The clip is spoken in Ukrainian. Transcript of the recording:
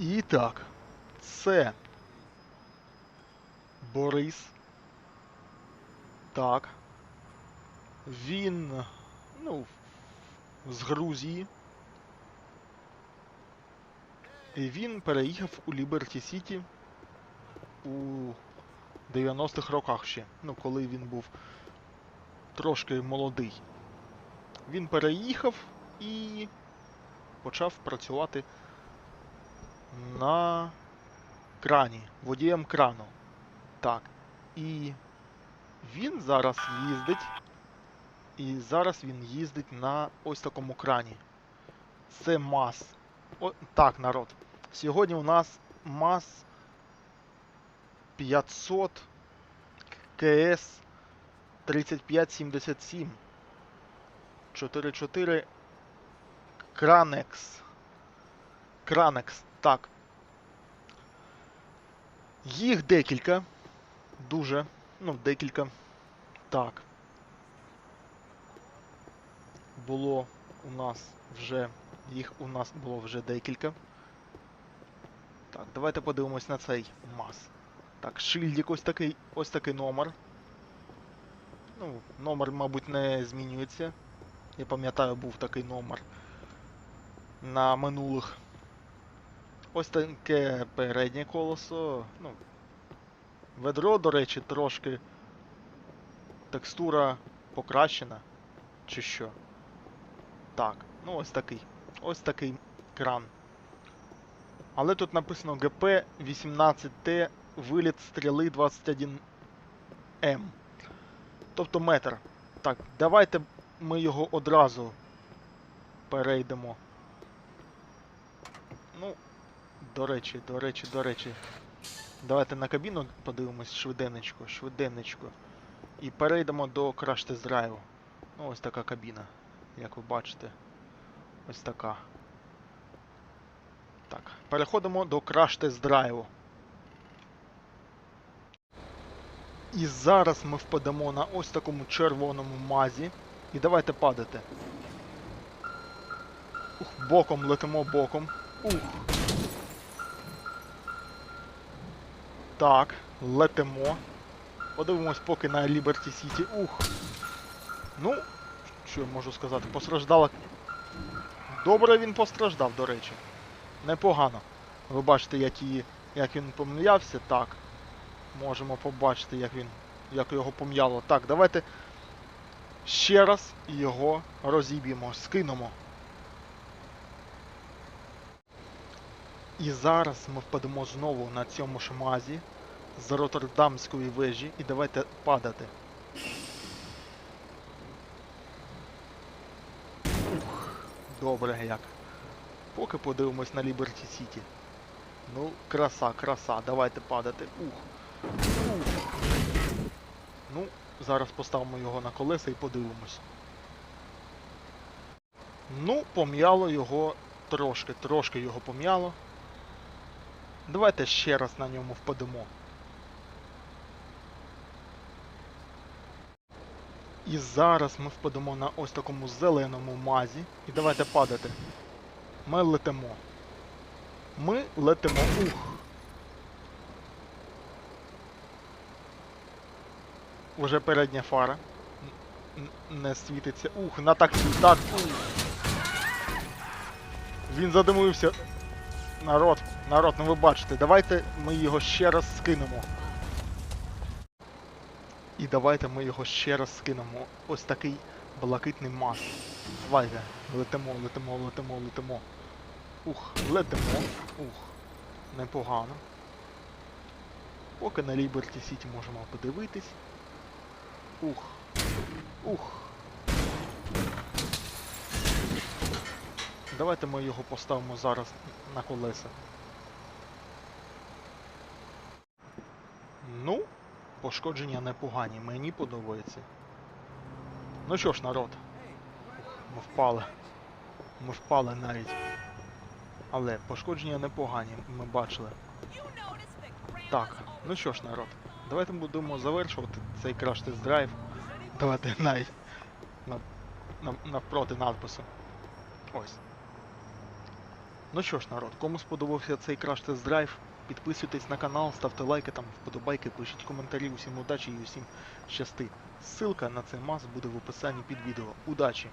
І так, це Борис. Так. Він, ну, з Грузії. І він переїхав у Ліберті Сіті у 90-х роках ще. Ну, коли він був трошки молодий. Він переїхав і почав працювати на крані, водієм крану. Так. І він зараз їздить. І зараз він їздить на ось такому крані. Це МАЗ. О, так, народ. Сьогодні у нас МАЗ 500 КС 3577. 44 Кранекс. Кранекс, так. Їх декілька. Дуже. Ну, декілька. Так. Було у нас вже. Їх у нас було вже декілька. Так, давайте подивимось на цей МАЗ. Так, шильдик ось такий, ось такий номер. Ну, номер, мабуть, не змінюється. Я пам'ятаю, був такий номер на минулих. Ось таке переднє колесо. Ну, ведро, до речі, трошки текстура покращена. Чи що? Так, ну ось такий. Ось такий кран. Але тут написано ГП 18Т виліт стріли 21М. Тобто метр. Так, давайте ми його одразу перейдемо. Ну, до речі, до речі, до речі. Давайте на кабіну подивимось швиденечко, швиденечко. І перейдемо до Crash Test Drive. Ну, ось така кабіна, як ви бачите. Ось така. Так, переходимо до Crash Test Drive. І зараз ми впадемо на ось такому червоному мазі. І давайте падати. Ух, боком летимо боком. Ух. Так, летимо. Подивимось поки на Liberty City. Ух. Ну, що я можу сказати? Постраждала. Добре він постраждав, до речі. Непогано. Ви бачите, як, її, як він помилявся. Так. Можемо побачити, як він. Як його пом'яло. Так, давайте ще раз його розіб'ємо, скинемо. І зараз ми впадемо знову на цьому ж мазі з Роттердамської вежі і давайте падати. Ух, добре як. Поки подивимось на Liberty City. Ну, краса, краса, давайте падати. Ух. Ух. Ну, зараз поставимо його на колеса і подивимось. Ну, пом'яло його трошки, трошки його пом'яло. Давайте ще раз на ньому впадемо. І зараз ми впадемо на ось такому зеленому мазі. І давайте падати. Ми летимо. Ми летимо. Ух. Уже передня фара. Не світиться. Ух, на таксі, так. Він задимився. Народ, народ, ну ви бачите, давайте ми його ще раз скинемо. І давайте ми його ще раз скинемо. Ось такий блакитний мас. Давайте, летимо, летимо, летимо, летимо. Ух, летимо. Ух. Непогано. Поки на Liberty City можемо подивитись. Ух. Ух. Давайте ми його поставимо зараз на колеса. Ну, пошкодження непогані, мені подобається. Ну що ж, народ, ми впали. Ми впали навіть. Але пошкодження непогані, ми бачили. Так, ну що ж, народ, давайте будемо завершувати цей краш тест драйв. Давайте навіть на, на, навпроти надпису. Ось. Ну що ж, народ, кому сподобався цей краш тест драйв, підписуйтесь на канал, ставте лайки, там вподобайки, пишіть коментарі, усім удачі і усім щасти. Ссылка на цей мас буде в описанні під відео. Удачі!